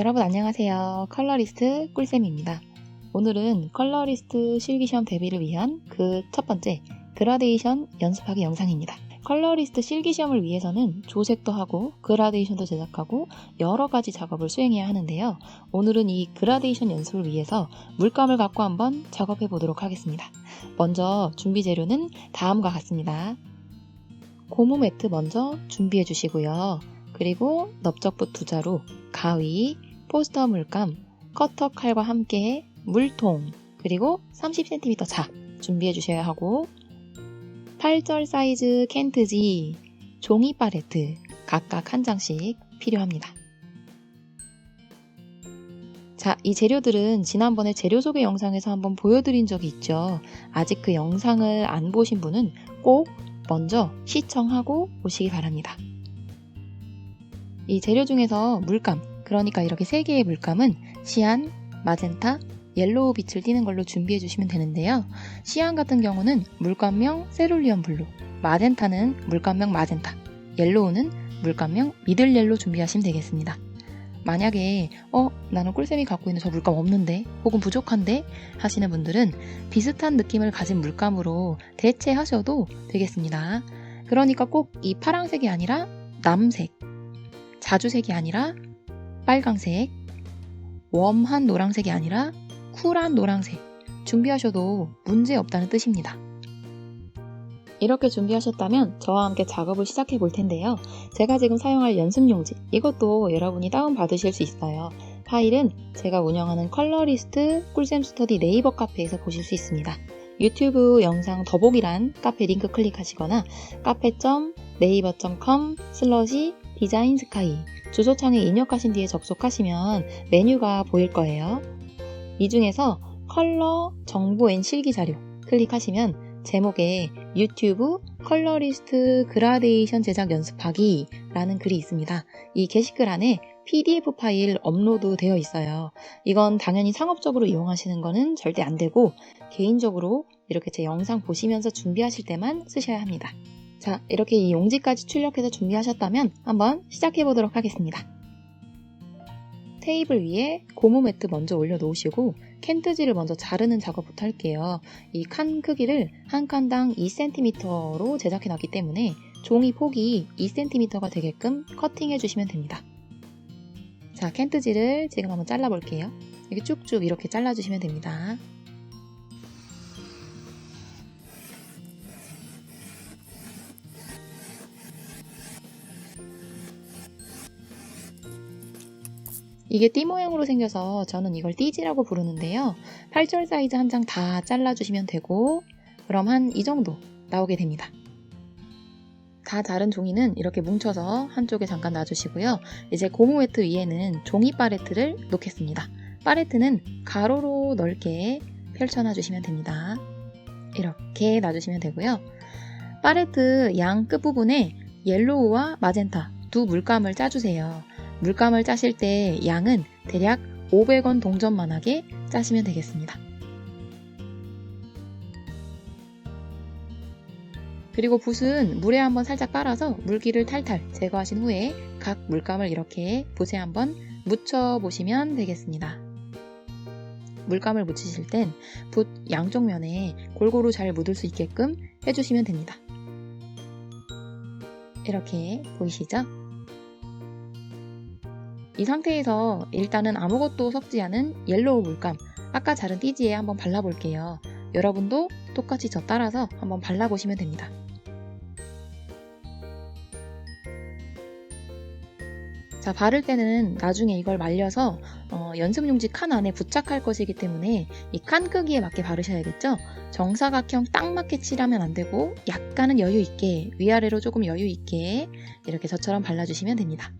여러분 안녕하세요. 컬러리스트 꿀쌤입니다. 오늘은 컬러리스트 실기시험 대비를 위한 그 첫 번째 그라데이션 연습하기 영상입니다. 컬러리스트 실기시험을 위해서는 조색도 하고 그라데이션도 제작하고 여러 가지 작업을 수행해야 하는데요. 오늘은 이 그라데이션 연습을 위해서 물감을 갖고 한번 작업해 보도록 하겠습니다. 먼저 준비 재료는 다음과 같습니다. 고무 매트 먼저 준비해 주시고요. 그리고 넓적붓 두 자루, 가위, 포스터 물감, 커터 칼과 함께 물통, 그리고 30cm 자 준비해 주셔야 하고 8절 사이즈 캔트지, 종이 팔레트 각각 한 장씩 필요합니다. 자, 이 재료들은 지난번에 재료 소개 영상에서 한번 보여드린 적이 있죠. 아직 그 영상을 안 보신 분은 꼭 먼저 시청하고 오시기 바랍니다. 이 재료 중에서 물감, 그러니까 이렇게 세 개의 물감은 시안, 마젠타, 옐로우 빛을 띠는 걸로 준비해 주시면 되는데요. 시안 같은 경우는 물감명 세룰리언 블루, 마젠타는 물감명 마젠타, 옐로우는 물감명 미들 옐로 준비하시면 되겠습니다. 만약에 어 나는 꿀쌤이 갖고 있는 저 물감 없는데 혹은 부족한데 하시는 분들은 비슷한 느낌을 가진 물감으로 대체하셔도 되겠습니다. 그러니까 꼭 이 파랑색이 아니라 남색, 자주색이 아니라 빨강색, 웜한 노랑색이 아니라 쿨한 노랑색 준비하셔도 문제 없다는 뜻입니다. 이렇게 준비하셨다면 저와 함께 작업을 시작해 볼 텐데요. 제가 지금 사용할 연습용지 이것도 여러분이 다운받으실 수 있어요. 파일은 제가 운영하는 컬러리스트 꿀샘 스터디 네이버 카페에서 보실 수 있습니다. 유튜브 영상 더보기란 카페 링크 클릭하시거나 카페.네이버.com 슬러시 디자인 스카이 주소창에 입력하신 뒤에 접속하시면 메뉴가 보일 거예요. 이 중에서 컬러 정보 앤 실기 자료 클릭하시면 제목에 유튜브 컬러리스트 그라데이션 제작 연습하기 라는 글이 있습니다. 이 게시글 안에 PDF 파일 업로드 되어 있어요. 이건 당연히 상업적으로 이용하시는 거는 절대 안 되고 개인적으로 이렇게 제 영상 보시면서 준비하실 때만 쓰셔야 합니다. 자, 이렇게 이 용지까지 출력해서 준비하셨다면 한번 시작해 보도록 하겠습니다. 테이블 위에 고무 매트 먼저 올려놓으시고 캔트지를 먼저 자르는 작업부터 할게요. 이 칸 크기를 한 칸당 2cm로 제작해 놨기 때문에 종이 폭이 2cm가 되게끔 커팅해 주시면 됩니다. 자, 캔트지를 지금 한번 잘라볼게요. 이렇게 쭉쭉 이렇게 잘라주시면 됩니다. 이게 띠 모양으로 생겨서 저는 이걸 띠지라고 부르는데요. 8절 사이즈 한 장 다 잘라주시면 되고 그럼 한 이 정도 나오게 됩니다. 다 자른 종이는 이렇게 뭉쳐서 한쪽에 잠깐 놔주시고요. 이제 고무 매트 위에는 종이 팔레트를 놓겠습니다. 팔레트는 가로로 넓게 펼쳐놔 주시면 됩니다. 이렇게 놔주시면 되고요. 팔레트 양 끝부분에 옐로우와 마젠타 두 물감을 짜주세요. 물감을 짜실 때 양은 대략 500원 동전만하게 짜시면 되겠습니다. 그리고 붓은 물에 한번 살짝 빨아서 물기를 탈탈 제거하신 후에 각 물감을 이렇게 붓에 한번 묻혀 보시면 되겠습니다. 물감을 묻히실 땐 붓 양쪽 면에 골고루 잘 묻을 수 있게끔 해주시면 됩니다. 이렇게 보이시죠? 이 상태에서 일단은 아무것도 섞지 않은 옐로우 물감 아까 자른 띠지에 한번 발라볼게요. 여러분도 똑같이 저 따라서 한번 발라보시면 됩니다. 자, 바를 때는 나중에 이걸 말려서 어, 연습용지 칸 안에 부착할 것이기 때문에 이 칸 크기에 맞게 바르셔야겠죠? 정사각형 딱 맞게 칠하면 안 되고 약간은 여유 있게 위아래로 조금 여유 있게 이렇게 저처럼 발라주시면 됩니다.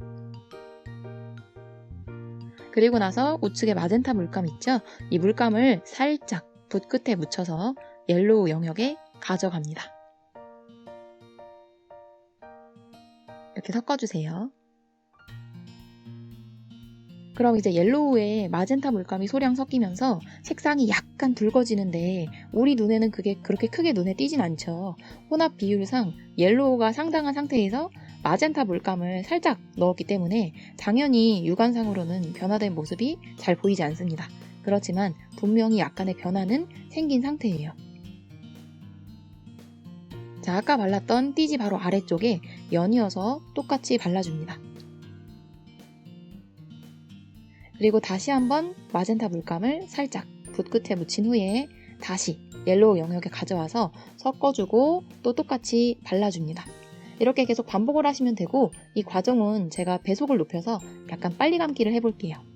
그리고 나서 우측에 마젠타 물감 있죠? 이 물감을 살짝 붓 끝에 묻혀서 옐로우 영역에 가져갑니다. 이렇게 섞어주세요. 그럼 이제 옐로우에 마젠타 물감이 소량 섞이면서 색상이 약간 붉어지는데 우리 눈에는 그게 그렇게 크게 눈에 띄진 않죠. 혼합 비율상 옐로우가 상당한 상태에서 마젠타 물감을 살짝 넣었기 때문에 당연히 육안상으로는 변화된 모습이 잘 보이지 않습니다. 그렇지만 분명히 약간의 변화는 생긴 상태예요. 자, 아까 발랐던 띠지 바로 아래쪽에 연이어서 똑같이 발라줍니다. 그리고 다시 한번 마젠타 물감을 살짝 붓 끝에 묻힌 후에 다시 옐로우 영역에 가져와서 섞어주고 또 똑같이 발라줍니다. 이렇게 계속 반복을 하시면 되고 이 과정은 제가 배속을 높여서 약간 빨리 감기를 해볼게요.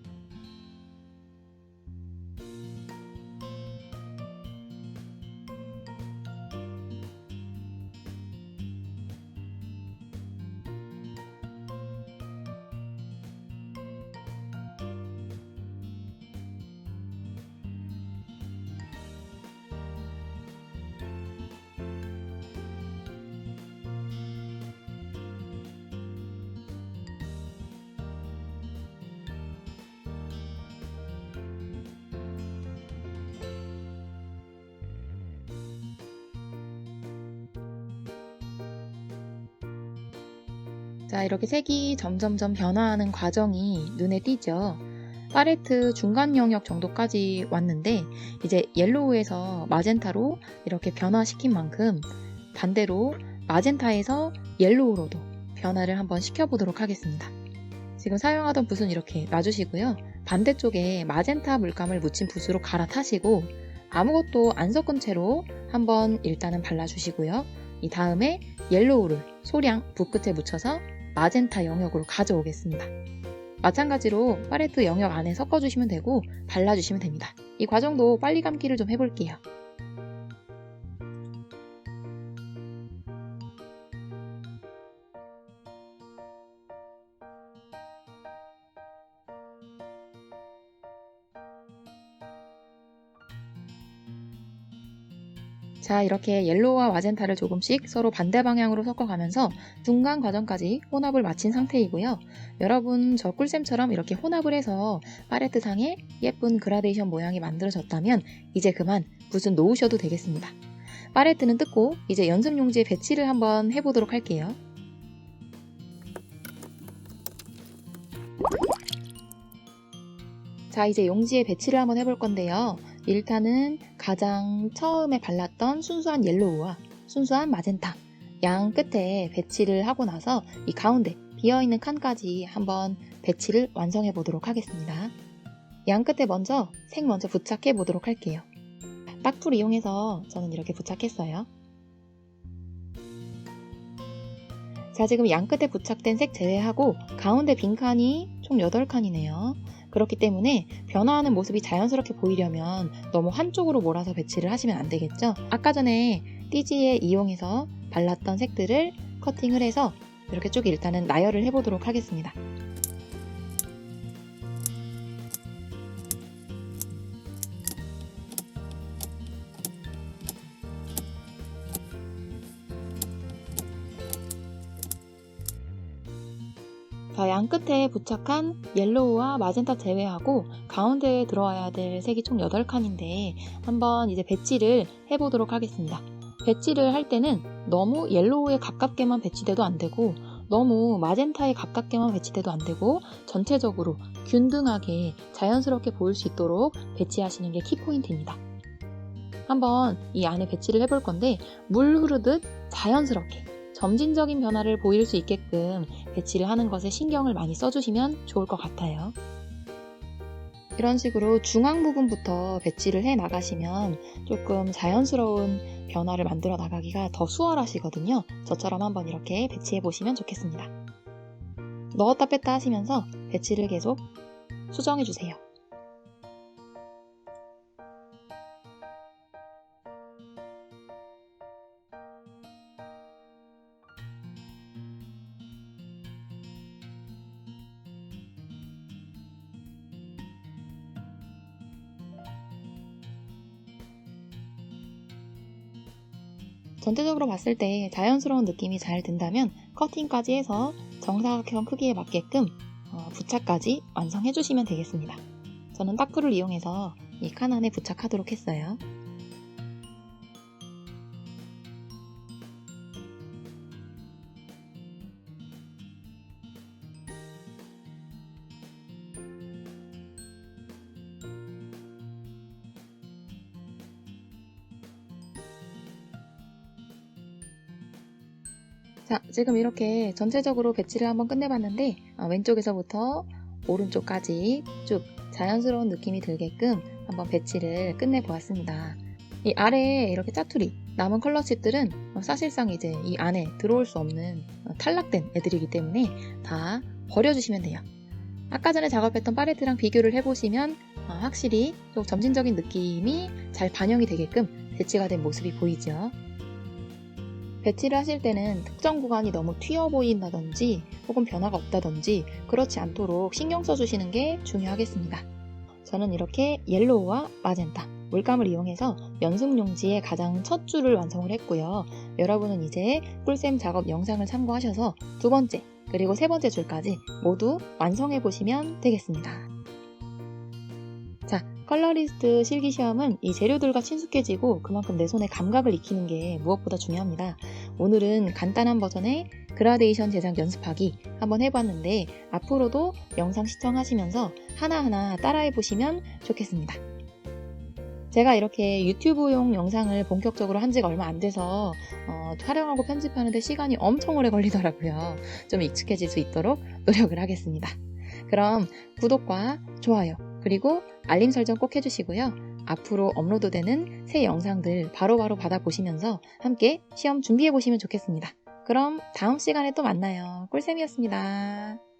자, 이렇게 색이 점점점 변화하는 과정이 눈에 띄죠. 파레트 중간 영역 정도까지 왔는데 이제 옐로우에서 마젠타로 이렇게 변화시킨 만큼 반대로 마젠타에서 옐로우로도 변화를 한번 시켜보도록 하겠습니다. 지금 사용하던 붓은 이렇게 놔주시고요. 반대쪽에 마젠타 물감을 묻힌 붓으로 갈아타시고 아무것도 안 섞은 채로 한번 일단은 발라주시고요. 이 다음에 옐로우를 소량 붓 끝에 묻혀서 마젠타 영역으로 가져오겠습니다. 마찬가지로 팔레트 영역 안에 섞어주시면 되고 발라주시면 됩니다. 이 과정도 빨리 감기를 좀 해볼게요. 자, 이렇게 옐로우와 마젠타를 조금씩 서로 반대 방향으로 섞어가면서 중간 과정까지 혼합을 마친 상태이고요. 여러분, 저 꿀쌤처럼 이렇게 혼합을 해서 파레트 상에 예쁜 그라데이션 모양이 만들어졌다면 이제 그만 붓은 놓으셔도 되겠습니다. 파레트는 뜯고 이제 연습 용지에 배치를 한번 해보도록 할게요. 자, 이제 용지에 배치를 한번 해볼 건데요. 일단은 가장 처음에 발랐던 순수한 옐로우와 순수한 마젠타 양 끝에 배치를 하고 나서 이 가운데 비어있는 칸까지 한번 배치를 완성해 보도록 하겠습니다. 양 끝에 먼저 색 먼저 부착해 보도록 할게요. 딱풀 이용해서 저는 이렇게 부착했어요. 자, 지금 양 끝에 부착된 색 제외하고 가운데 빈 칸이 총 8칸이네요. 그렇기 때문에 변화하는 모습이 자연스럽게 보이려면 너무 한쪽으로 몰아서 배치를 하시면 안 되겠죠? 아까 전에 띠지에 이용해서 발랐던 색들을 커팅을 해서 이렇게 쭉 일단은 나열을 해보도록 하겠습니다. 자, 양 끝에 부착한 옐로우와 마젠타 제외하고 가운데에 들어와야 될 색이 총 8칸인데 한번 이제 배치를 해보도록 하겠습니다. 배치를 할 때는 너무 옐로우에 가깝게만 배치돼도 안 되고 너무 마젠타에 가깝게만 배치돼도 안 되고 전체적으로 균등하게 자연스럽게 보일 수 있도록 배치하시는 게 키포인트입니다. 한번 이 안에 배치를 해볼 건데 물 흐르듯 자연스럽게 점진적인 변화를 보일 수 있게끔 배치를 하는 것에 신경을 많이 써주시면 좋을 것 같아요. 이런 식으로 중앙 부분부터 배치를 해 나가시면 조금 자연스러운 변화를 만들어 나가기가 더 수월하시거든요. 저처럼 한번 이렇게 배치해 보시면 좋겠습니다. 넣었다 뺐다 하시면서 배치를 계속 수정해 주세요. 전체적으로 봤을 때 자연스러운 느낌이 잘 든다면 커팅까지 해서 정사각형 크기에 맞게끔 어, 부착까지 완성해 주시면 되겠습니다. 저는 딱풀을 이용해서 이 칸 안에 부착하도록 했어요. 자, 지금 이렇게 전체적으로 배치를 한번 끝내봤는데 어, 왼쪽에서부터 오른쪽까지 쭉 자연스러운 느낌이 들게끔 한번 배치를 끝내보았습니다. 이 아래에 이렇게 짜투리 남은 컬러 칩들은 어, 사실상 이제 이 안에 들어올 수 없는 어, 탈락된 애들이기 때문에 다 버려주시면 돼요. 아까 전에 작업했던 팔레트랑 비교를 해보시면 어, 확실히 좀 점진적인 느낌이 잘 반영이 되게끔 배치가 된 모습이 보이죠. 배치를 하실 때는 특정 구간이 너무 튀어 보인다든지 혹은 변화가 없다든지 그렇지 않도록 신경 써주시는 게 중요하겠습니다. 저는 이렇게 옐로우와 마젠타, 물감을 이용해서 연습 용지의 가장 첫 줄을 완성을 했고요. 여러분은 이제 꿀쌤 작업 영상을 참고하셔서 두 번째, 그리고 세 번째 줄까지 모두 완성해 보시면 되겠습니다. 자, 컬러리스트 실기 시험은 이 재료들과 친숙해지고 그만큼 내 손에 감각을 익히는 게 무엇보다 중요합니다. 오늘은 간단한 버전의 그라데이션 제작 연습하기 한번 해봤는데 앞으로도 영상 시청하시면서 하나하나 따라해 보시면 좋겠습니다. 제가 이렇게 유튜브용 영상을 본격적으로 한 지가 얼마 안 돼서 어, 촬영하고 편집하는데 시간이 엄청 오래 걸리더라고요. 좀 익숙해질 수 있도록 노력을 하겠습니다. 그럼 구독과 좋아요 그리고 알림 설정 꼭 해주시고요. 앞으로 업로드되는 새 영상들 바로바로 받아보시면서 함께 시험 준비해 보시면 좋겠습니다. 그럼 다음 시간에 또 만나요. 꿀쌤이었습니다.